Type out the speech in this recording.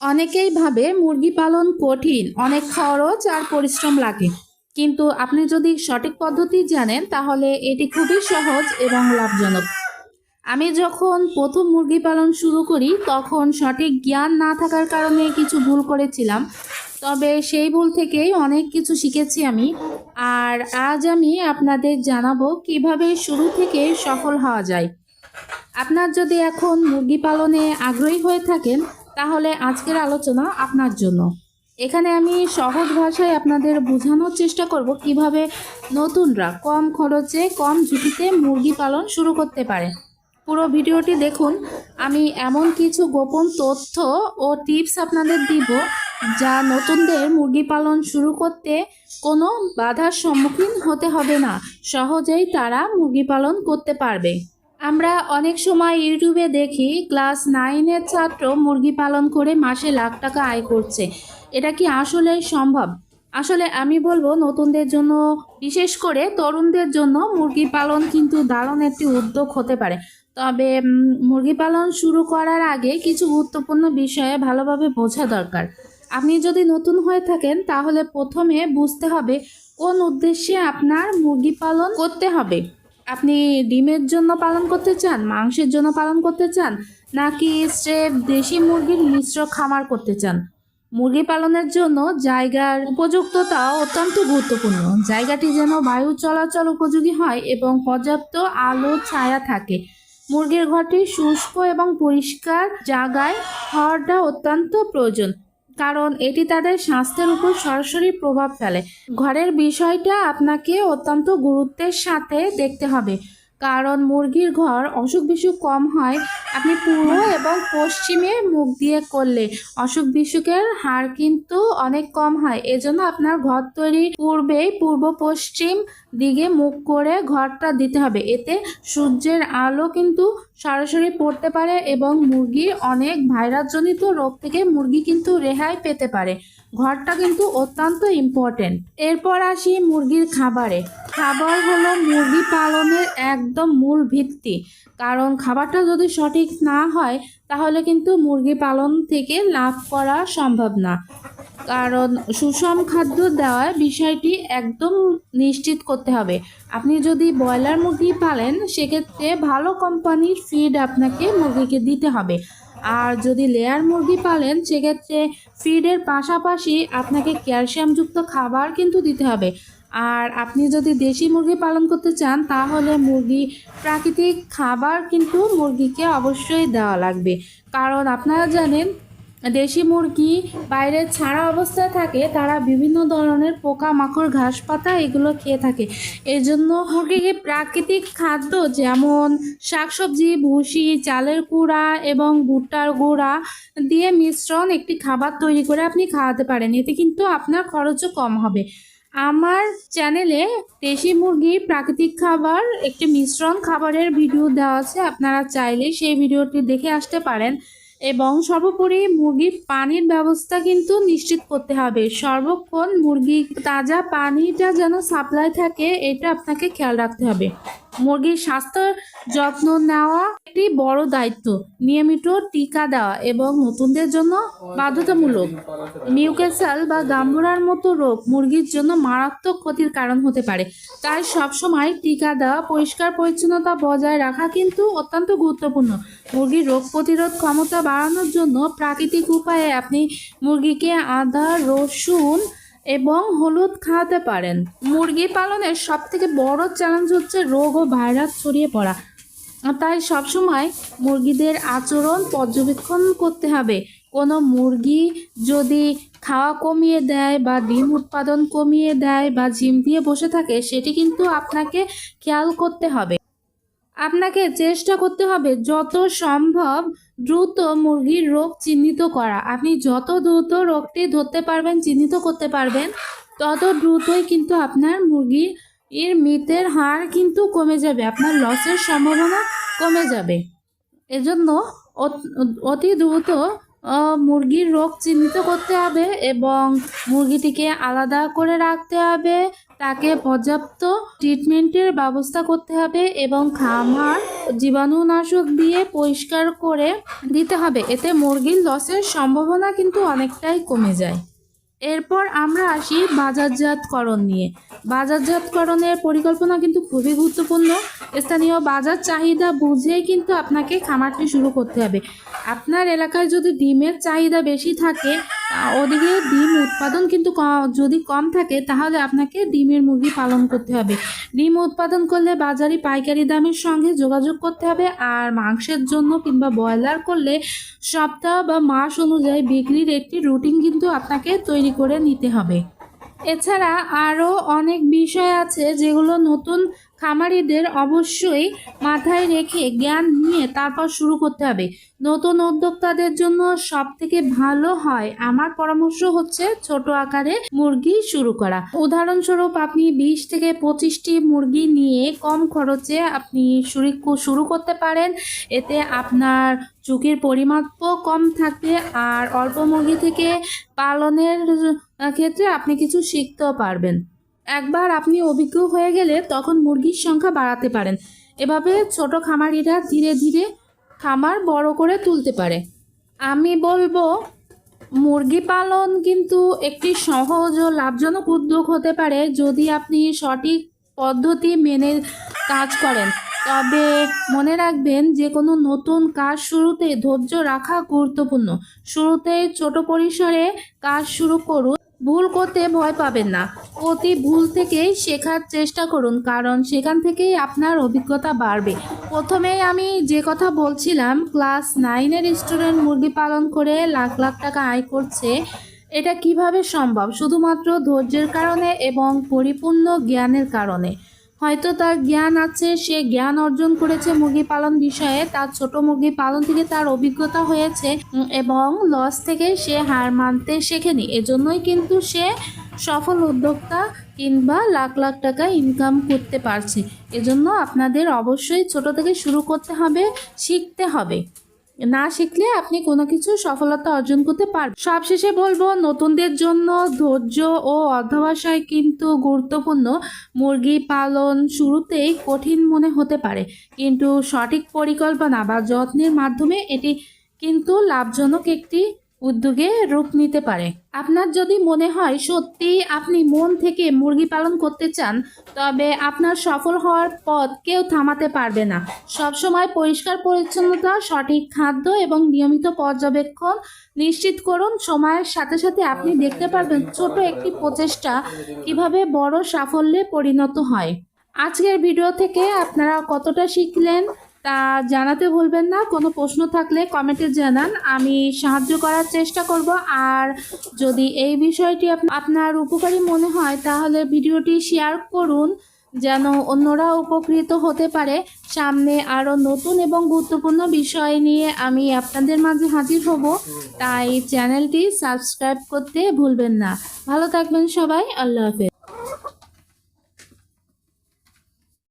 অনেকেই ভাবে মুরগি পালন কঠিন, অনেক খরচ আর পরিশ্রম লাগে। কিন্তু আপনি যদি সঠিক পদ্ধতি জানেন, তাহলে এটি খুবই সহজ এবং লাভজনক। আমি যখন প্রথম মুরগি পালন শুরু করি, তখন সঠিক জ্ঞান না থাকার কারণে কিছু ভুল করেছিলাম। তবে সেই ভুল থেকেই অনেক কিছু শিখেছি আমি। আর আজ আমি আপনাদের জানাব কীভাবে শুরু থেকে সফল হওয়া যায়। আপনার যদি এখন মুরগি পালনে আগ্রহী হয়ে থাকেন তাহলে আজকের আলোচনা আপনার জন্য। এখানে আমি সহজ ভাষায় আপনাদের বোঝানোর চেষ্টা করব কীভাবে নতুনরা কম খরচে, কম ঝুঁকিতে মুরগি পালন শুরু করতে পারে। পুরো ভিডিওটি দেখুন, আমি এমন কিছু গোপন তথ্য ও টিপস আপনাদের দিব যা নতুনদের মুরগি পালন শুরু করতে কোনো বাধার সম্মুখীন হতে হবে না। সহজেই তারা মুরগি পালন করতে পারবে। আমরা অনেক সময় ইউটিউবে দেখি, ক্লাস নাইনের ছাত্র মুরগি পালন করে মাসে লাখ টাকা আয় করছে। এটা কি আসলে সম্ভব? আসলে আমি বলব, নতুনদের জন্য, বিশেষ করে তরুণদের জন্য মুরগি পালন কিন্তু দারুণ একটি উদ্যোগ হতে পারে। তবে মুরগি পালন শুরু করার আগে কিছু গুরুত্বপূর্ণ বিষয়ে ভালোভাবে বোঝা দরকার। আপনি যদি নতুন হয়ে থাকেন, তাহলে প্রথমে বুঝতে হবে কোন উদ্দেশ্যে আপনার মুরগি পালন করতে হবে। আপনি ডিমের জন্য পালন করতে চান, মাংসের জন্য পালন করতে চান, নাকি স্রেফ দেশি মুরগির মিশ্র খামার করতে চান? মুরগি পালনের জন্য জায়গার উপযুক্ততা অত্যন্ত গুরুত্বপূর্ণ। জায়গাটি যেন বায়ু চলাচল উপযোগী হয় এবং পর্যাপ্ত আলো, ছায়া থাকে। মুরগির ঘরটি শুষ্ক এবং পরিষ্কার জায়গায় হওয়াটা অত্যন্ত প্রয়োজন। কারণ এটি তাদের স্বাস্থ্যের উপর সরাসরি প্রভাব ফেলে। ঘরের বিষয়টা আপনাকে অত্যন্ত গুরুত্বের সাথে দেখতে হবে। কারণ মুরগির ঘর অসুখ বিসুখ কম হয়, আপনি পূর্ব এবং পশ্চিমে মুখ দিয়ে করলে অসুখ বিসুখের হার কিন্তু অনেক কম হয়। এজন্য আপনার ঘর তৈরির পূর্বেই পূর্ব পশ্চিম দিকে মুখ করে ঘরটা দিতে হবে। এতে সূর্যের আলো কিন্তু সরাসরি পড়তে পারে এবং মুরগির অনেক ভাইরাসজনিত রোগ থেকে মুরগি কিন্তু রেহাই পেতে পারে। ঘরটা কিন্তু অত্যন্ত ইম্পর্টেন্ট এরপর আসি মুরগির খাবারে। খাবার হলো মুরগি পালনের একদম মূল ভিত্তি। কারণ খাবারটা যদি সঠিক না হয়, তাহলে কিন্তু মুরগি পালন থেকে লাভ করা সম্ভব না। কারণ সুষম খাদ্য দেওয়ার বিষয়টি একদম নিশ্চিত করতে হবে। আপনি যদি ব্রয়লার মুরগি পালেন, সেক্ষেত্রে ভালো কোম্পানির ফিড আপনাকে মুরগিকে দিতে হবে। আর যদি লেয়ার মুরগি পালেন, সেক্ষেত্রে ফিডের পাশাপাশি আপনাকে ক্যালসিয়ামযুক্ত খাবার কিন্তু দিতে হবে। আর আপনি যদি দেশি মুরগি পালন করতে চান, তাহলে মুরগি প্রাকৃতিক খাবার কিন্তু মুরগিকে অবশ্যই দেওয়া লাগবে। কারণ আপনারা জানেন দেশি মুরগি বাইরে ছাড়া অবস্থায় থাকে, তারা বিভিন্ন ধরনের পোকা মাকড় ঘাস পাতা এগুলো খেয়ে থাকে। এই জন্য মুরগিকে প্রাকৃতিক খাদ্য যেমন শাকসবজি, ভুসি, চালের গুঁড়া এবং ভুট্টার গুঁড়া দিয়ে মিশ্রণ একটি খাবার তৈরি করে আপনি খাওয়াতে পারেন। এতে কিন্তু আপনার খরচও কম হবে। আমার চ্যানেলে দেশি মুরগির প্রাকৃতিক খাবার একটি মিশ্রণ খাবারের ভিডিও দেওয়া আছে, আপনারা চাইলে সেই ভিডিওটি দেখে আসতে পারেন। এবং সর্বোপরি মুরগির পানির ব্যবস্থা কিন্তু নিশ্চিত করতে হবে। সর্বক্ষণ মুরগি তাজা পানিটা যেন সাপ্লাই থাকে, এটা আপনাকে খেয়াল রাখতে হবে। মুরগির স্বাস্থ্য যত্ন নেওয়া একটি বড় দায়িত্ব, নিয়মিত টিকা দেওয়া এবং নতুনদের জন্য বাধ্যতামূলক। নিউক্যাসেল বা গাম্বুরার মতো রোগ মুরগির জন্য মারাত্মক ক্ষতির কারণ হতে পারে। তাই সবসময় টিকা দেওয়া, পরিষ্কার পরিচ্ছন্নতা বজায় রাখা কিন্তু অত্যন্ত গুরুত্বপূর্ণ। মুরগির রোগ প্রতিরোধ ক্ষমতা বাড়ানোর জন্য প্রাকৃতিক উপায়ে আপনি মুরগিকে আদা, রসুন এবং হলুদ খাওয়াতে পারেন। মুরগি পালনের সবথেকে বড় চ্যালেঞ্জ হচ্ছে রোগ ও ভাইরাস ছড়িয়ে পড়া। তাই সবসময় মুরগিদের আচরণ পর্যবেক্ষণ করতে হবে। কোনো মুরগি যদি খাওয়া কমিয়ে দেয় বা ডিম উৎপাদন কমিয়ে দেয় বা জিম দিয়ে বসে থাকে, সেটি কিন্তু আপনাকে খেয়াল করতে হবে। আপনাকে চেষ্টা করতে হবে যত সম্ভব দ্রুত মুরগির রোগ চিহ্নিত করা। আপনি যত দ্রুত রোগটি ধরতে পারবেন, চিহ্নিত করতে পারবেন, তত দ্রুতই কিন্তু আপনার মুরগির এর মৃতের হার কিন্তু কমে যাবে, আপনার লসের সম্ভাবনা কমে যাবে। এজন্য অত- দ্রুত মুরগির রোগ চিহ্নিত করতে হবে এবং মুরগিটিকে আলাদা করে রাখতে হবে, তাকে পর্যাপ্ত ট্রিটমেন্টের ব্যবস্থা করতে হবে এবং খামার জীবাণুনাশক দিয়ে পরিষ্কার করে দিতে হবে। এতে মুরগির লসের সম্ভাবনা কিন্তু অনেকটাই কমে যায়। এরপর আমরা আসি বাজারজাতকরণ নিয়ে। বাজারজাতকরণের পরিকল্পনা কিন্তু খুবই গুরুত্বপূর্ণ। স্থানীয় বাজার চাহিদা বুঝেই কিন্তু আপনাকে খামারটি শুরু করতে হবে। আপনার এলাকায় যদি ডিমের চাহিদা বেশি থাকে ওদিকে ডিম উৎপাদন কিন্তু যদি কম থাকে, তাহলে আপনাকে ডিমের মুরগি পালন করতে হবে। ডিম উৎপাদন করলে বাজারি পাইকারি দামের সঙ্গে যোগাযোগ করতে হবে আর মাংসের জন্য কিংবা ব্রয়লার করলে সপ্তাহ বা মাস অনুযায়ী বিক্রির একটি রুটিন কিন্তু আপনাকে তৈরি করে নিতে হবে। এছাড়া আরও অনেক বিষয় আছে যেগুলো নতুন খামারিদের অবশ্যই মাথায় রেখে জ্ঞান নিয়ে তারপর শুরু করতে হবে। নতুন উদ্যোক্তাদের জন্য সব থেকে ভালো হয় আমার পরামর্শ হচ্ছে ছোট আকারে মুরগি শুরু করা। উদাহরণস্বরূপ আপনি বিশ থেকে পঁচিশটি মুরগি নিয়ে কম খরচে আপনি শুরু করতে পারেন। এতে আপনার ঝুঁকির পরিমাপও কম থাকবে আর অল্প মুরগি থেকে পালনের ক্ষেত্রে আপনি কিছু শিখতেও পারবেন। একবার আপনি অভিজ্ঞ হয়ে গেলে তখন মুরগির সংখ্যা বাড়াতে পারেন। এভাবে ছোট খামারিরা ধীরে ধীরে খামার বড় করে তুলতে পারে। আমি বলব, মুরগি পালন কিন্তু একটি সহজ ও লাভজনক উদ্যোগ হতে পারে যদি আপনি সঠিক পদ্ধতি মেনে কাজ করেন। তবে মনে রাখবেন যে কোনো নতুন কাজ শুরুতে ধৈর্য রাখা গুরুত্বপূর্ণ। শুরুতেই ছোট পরিসরে কাজ শুরু করুন। ভুল করতে ভয় পাবেন না। প্রতি ভুল থেকেই শেখার চেষ্টা করুন, কারণ সেখান থেকেই আপনার অভিজ্ঞতা বাড়বে। প্রথমেই আমি যে কথা বলছিলাম, ক্লাস নাইনের স্টুডেন্ট মুরগি পালন করে লাখ লাখ টাকা আয় করছে, এটা কীভাবে সম্ভব? শুধুমাত্র ধৈর্যের কারণে এবং পরিপূর্ণ জ্ঞানের কারণে। হয়তো তার জ্ঞান আছে, সে জ্ঞান অর্জন করেছে মুরগি পালন বিষয়ে, তার ছোট মুরগি পালন থেকে তার অভিজ্ঞতা হয়েছে এবং লস থেকে সে হার মানতে শেখেনি। এজন্যই কিন্তু সে সফল উদ্যোক্তা কিংবা লাখ লাখ টাকা ইনকাম করতে পারছে। এজন্য আপনাদের অবশ্যই ছোট থেকে শুরু করতে হবে, শিখতে হবে। না শিখলে আপনি কোনো কিছু সফলতা অর্জন করতে পারবেন। সবশেষে বলব, নতুনদের জন্য ধৈর্য ও অধ্যবসায় কিন্তু গুরুত্বপূর্ণ। মুরগি পালন শুরুতেই কঠিন মনে হতে পারে, কিন্তু সঠিক পরিকল্পনা বা যত্নের মাধ্যমে এটি কিন্তু লাভজনক একটি উদ্যোগে রূপ নিতে পারে। আপনার যদি মনে হয় সত্যি আপনি মন থেকে মুরগি পালন করতে চান, তবে আপনার সফল হওয়ার পথ কেউ থামাতে পারবে না। সবসময় পরিষ্কার পরিচ্ছন্নতা, সঠিক খাদ্য এবং নিয়মিত পর্যবেক্ষণ নিশ্চিত করুন। সময়ের সাথে সাথে আপনি দেখতে পারবেন ছোট একটি প্রচেষ্টা কীভাবে বড় সাফল্যে পরিণত হয়। আজকের ভিডিও থেকে আপনারা কতটা শিখলেন তা জানাতে ভুলবেন না, কোনো প্রশ্ন থাকলে কমেন্টে জানান, আমি সাহায্য করার চেষ্টা করব। আর যদি এই বিষয়টি আপ- আপনার উপকারী মনে হয়, তাহলে ভিডিওটি শেয়ার করুন, যেন অন্যরা উপকৃত হতে পারে। সামনে আরও নতুন এবং গুরুত্বপূর্ণ বিষয় নিয়ে আমি আপনাদের মাঝে হাজির হব, তাই চ্যানেলটি সাবস্ক্রাইব করতে ভুলবেন না। ভালো থাকবেন সবাই, আল্লাহ হাফেজ।